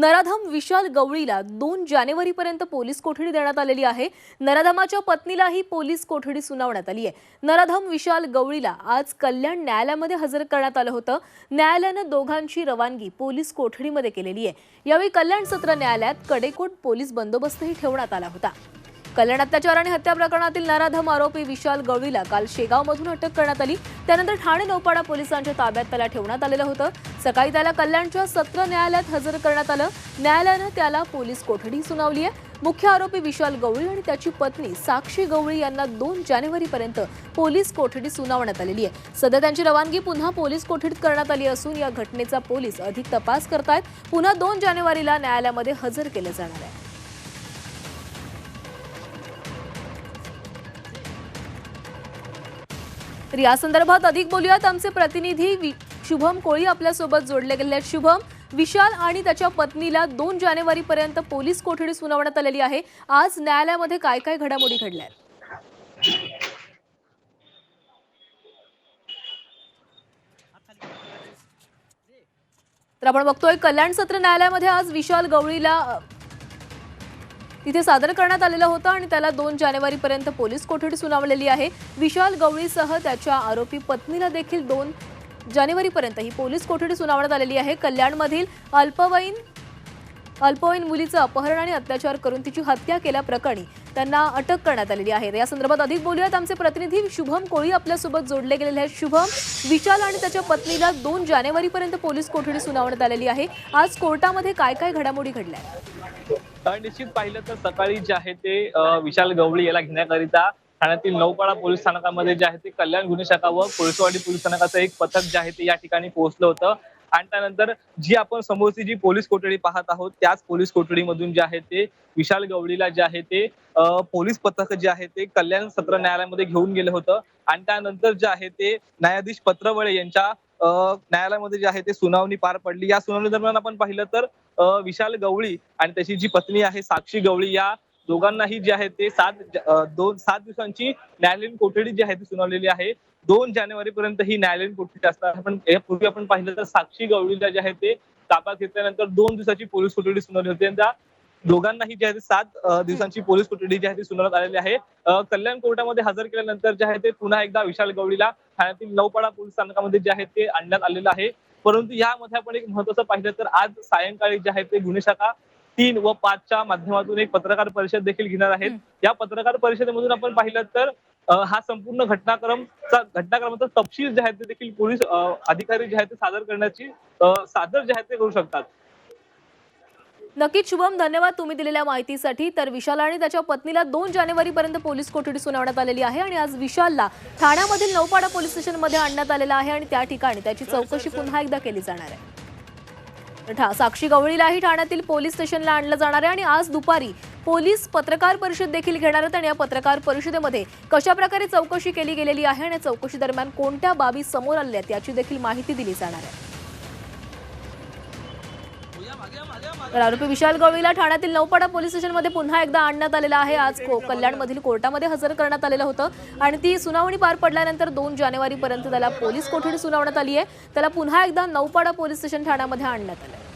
नराधम विशाल गवळीला दोन जानेवारीपर्यंत पोलीस कोठडी देण्यात आलेली आहे. नराधमाच्या पत्नीलाही पोलीस कोठडी सुनावण्यात आली आहे. नराधम विशाल गवळीला आज कल्याण न्यायालयामध्ये हजर करण्यात आलं होतं. न्यायालयानं दोघांची रवानगी पोलीस कोठडीमध्ये केलेली आहे. यावेळी कल्याण सत्र न्यायालयात कडेकोट पोलीस बंदोबस्तही ठेवण्यात आला होता. कल्याण अत्याचार आणि हत्या प्रकरणातील नराधम आरोपी विशाल गवळीला काल शेगावमधून अटक करण्यात आली. त्यानंतर ठाणे नौपाडा पोलिसांच्या ताब्यात त्याला ठेवण्यात आलेलं होतं. सकाळी त्याला कल्याणच्या सत्र न्यायालयात हजर करण्यात आलं. न्यायालयानं त्याला पोलीस कोठडी सुनावली आहे. मुख्य आरोपी विशाल गवळी आणि त्याची पत्नी साक्षी गवळी यांना दोन जानेवारीपर्यंत पोलीस कोठडी सुनावण्यात आलेली आहे. सध्या त्यांची रवानगी पुन्हा पोलीस कोठडीत करण्यात आली असून या घटनेचा पोलीस अधिक तपास करतायत. पुन्हा दोन जानेवारीला न्यायालयामध्ये हजर केलं जाणार आहे. तर या संदर्भात अधिक बोलूयात. आमचे प्रतिनिधी शुभम कोळी आपल्यासोबत जोडले गेले आहेत. शुभम विशाल आणि त्याच्या पत्नीला दोन जानेवारी पर्यंत पोलीस कोठडी सुनावण्यात आलेली आहे. आज न्यायालयामध्ये काय काय घडामोडी घडल्या? आहेत? तर आपण बघतोय कल्याण सत्र न्यायालयामध्ये आज विशाल गवळीला तिथे सादर करण्यात आलेलं होतं आणि त्याला दोन जानेवारीपर्यंत पोलीस कोठडी सुनावलेली आहे. विशाल गवळीसह त्याच्या आरोपी पत्नीला देखील दोन जानेवारीपर्यंत ही पोलीस कोठडी सुनावण्यात आलेली आहे. कल्याणमधील अल्पवयीन अल्पवयीन मुलीचं अपहरण आणि अत्याचार करून तिची हत्या केल्याप्रकरणी त्यांना अटक करण्यात आलेली आहे. या संदर्भात अधिक बोलूयात. आमचे प्रतिनिधी शुभम कोळी आपल्यासोबत जोडले गेलेले आहेत. शुभम विशाल आणि त्याच्या पत्नीला दोन जानेवारीपर्यंत पोलीस कोठडी सुनावण्यात आलेली आहे. आज कोर्टामध्ये काय काय घडामोडी घडल्या? आहेत? निश्चित पाहिलं तर सकाळी जे आहे ते विशाल गवळी याला घेण्याकरिता ठाण्यातील नौपाडा पोलीस स्थानकामध्ये जे आहे ते कल्याण गुन्हे शाखा व पोलिसवाडी पोलीस स्थानकाचं एक पथक जे आहे ते या ठिकाणी पोहोचलं होतं. आणि त्यानंतर जी आपण समोरची जी पोलीस कोठडी पाहत आहोत त्याच पोलीस कोठडीमधून जे आहे ते विशाल गवळीला जे आहे ते पोलीस पथक जे आहे ते कल्याण सत्र न्यायालयामध्ये घेऊन गेलं होतं. आणि त्यानंतर जे आहे ते न्यायाधीश पत्रवळे यांच्या न्यायालयामध्ये जे आहे ते सुनावणी पार पडली. या सुनावणी दरम्यान आपण पाहिलं तर विशाल गवळी आणि त्याची जी पत्नी आहे साक्षी गवळी या दोघांनाही जे आहे ते सात दोन सात दिवसांची न्यायालयीन कोठडी जी आहे ती सुनावलेली आहे. दोन जानेवारी पर्यंत ही न्यायालयीन कोठडी असणार. पण यापूर्वी आपण पाहिलं तर साक्षी गवळीला जे आहे ते ताब्यात घेतल्यानंतर दोन दिवसाची पोलीस कोठडी सुनावली होती. आणि त्या दोघांनाही जे आहे ते सात दिवसांची पोलीस कोठडी जी आहे ती सुनावण्यात आलेली आहे. कल्याण कोर्टामध्ये हजर केल्यानंतर जे आहे ते पुन्हा एकदा विशाल गवळीला ठाण्यातील नौपाडा पोलीस स्थानकामध्ये जे आहे ते आणण्यात आलेलं आहे. परंतु यामध्ये आपण एक महत्वाचं पाहिलं तर आज सायंकाळी जे आहे ते गुन्हे शाखा तीन व पाचच्या माध्यमातून एक पत्रकार परिषद देखील घेणार आहेत. या पत्रकार परिषदेमधून आपण पाहिलं तर हा संपूर्ण घटनाक्रमचा घटनाक्रमाचा तपशील जे आहे ते देखील पोलीस अधिकारी जे आहेत ते सादर करण्याची सादर जे आहे ते करू शकतात. नक्कीच शुभम धन्यवाद तुम्ही दिलेल्या माहितीसाठी. तर विशाल आणि त्याच्या पत्नीला दोन जानेवारीपर्यंत पोलीस कोठडी सुनावण्यात आलेली आहे आणि आज विशालला ठाण्यामधील नौपाडा पोलीस स्टेशनमध्ये आणण्यात आलेलं आहे आणि त्या ठिकाणी त्याची चौकशी पुन्हा एकदा केली जाणार आहे. ठा- साक्षी गवळीलाही ठाण्यातील पोलीस स्टेशनला आणलं जाणार आहे आणि आज दुपारी पोलीस पत्रकार परिषद देखील घेणार आहेत आणि या पत्रकार परिषदेमध्ये कशा प्रकारे चौकशी केली गेलेली आहे आणि या चौकशी दरम्यान कोणत्या बाबी समोर आल्या आहेत याची देखील माहिती दिली जाणार आहे. तर आरोपी विशाल गवळीला ठाण्यातील नौपाडा पोलीस स्टेशनमध्ये पुन्हा एकदा आणण्यात आलेलं आहे. आज को कल्याणमधील कोर्टामध्ये हजर करण्यात आलेलं होतं. आणि ती सुनावणी पार पडल्यानंतर दोन जानेवारीपर्यंत त्याला पोलीस कोठडी सुनावण्यात आली आहे. त्याला पुन्हा एकदा नौपाडा पोलीस स्टेशन ठाण्यामध्ये आणण्यात आलं आहे